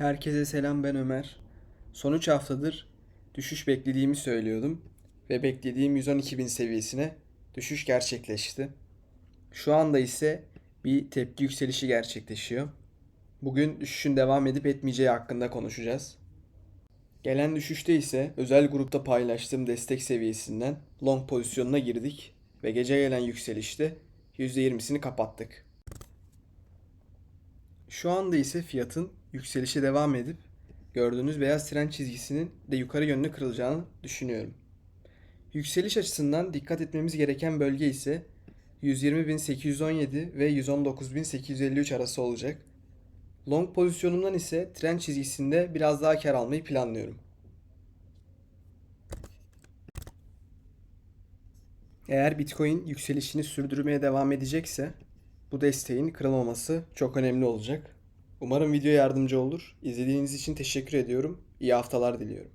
Herkese selam ben Ömer. Son 3 haftadır düşüş beklediğimi söylüyordum ve beklediğim 112 bin seviyesine düşüş gerçekleşti. Şu anda ise bir tepki yükselişi gerçekleşiyor. Bugün düşüşün devam edip etmeyeceği hakkında konuşacağız. Gelen düşüşte ise özel grupta paylaştığım destek seviyesinden long pozisyonuna girdik ve gece gelen yükselişte %20'sini kapattık. Şu anda ise fiyatın yükselişe devam edip gördüğünüz beyaz tren çizgisinin de yukarı yönlü kırılacağını düşünüyorum. Yükseliş açısından dikkat etmemiz gereken bölge ise 120.817 ve 119.853 arası olacak. Long pozisyonumdan ise tren çizgisinde biraz daha kar almayı planlıyorum. Eğer Bitcoin yükselişini sürdürmeye devam edecekse bu desteğin kırılmaması çok önemli olacak. Umarım video yardımcı olur. İzlediğiniz için teşekkür ediyorum. İyi haftalar diliyorum.